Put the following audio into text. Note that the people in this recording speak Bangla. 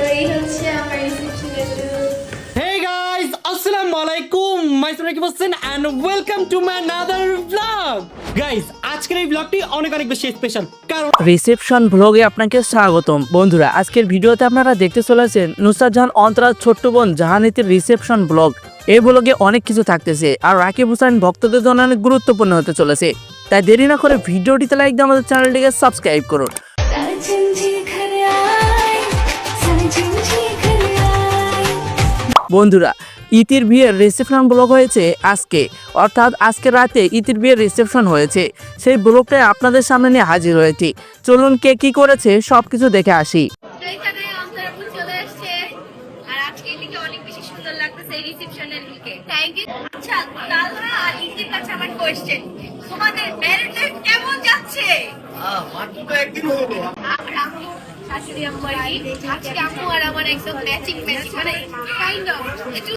তো এই হচ্ছে আমার রিসেপশনের লুক Hey guys, আসসালামু আলাইকুম myself Rakib Hossain and welcome to my another blog guys আজকের এই ব্লগটি অনেক অনেক বেশি স্পেশাল কারণ রিসেপশন ব্লগে আপনাকে স্বাগতম। বন্ধুরা আজকের ভিডিওতে আপনারা দেখতে চলেছেন নুসরাত জাহান অন্তরার ছোট্ট বোন জাহানিতির রিসেপশন ব্লগ এই ব্লগে অনেক কিছু থাকতেছে আর রাকিব হুসাইন ভক্তদের জন্য অনেক গুরুত্বপূর্ণ হতে চলেছে। তাই দেরি না করে ভিডিওটিতে লাইক দিয়ে আমাদের চ্যানেলটিকে সাবস্ক্রাইব করুন। বন্ধুরা, ইতির বিয়ের রিসেপশন ব্লগ হয়েছে আজকে। অর্থাৎ আজকে রাতে ইতির বিয়ের রিসেপশন হয়েছে। সেই ব্লগটাই আপনাদের সামনে নিয়ে হাজির হয়েছি। চলুন কে কি করেছে সবকিছু দেখে আসি। আচ্ছা আর ইতির কাছে আমার কোয়েশ্চেন তোমাদের কেমন শাশুড়ি আম্মু আর আজকে আম্মু আর আমার একদম ম্যাচিং ম্যাচিং মানে কাইন্ড অফ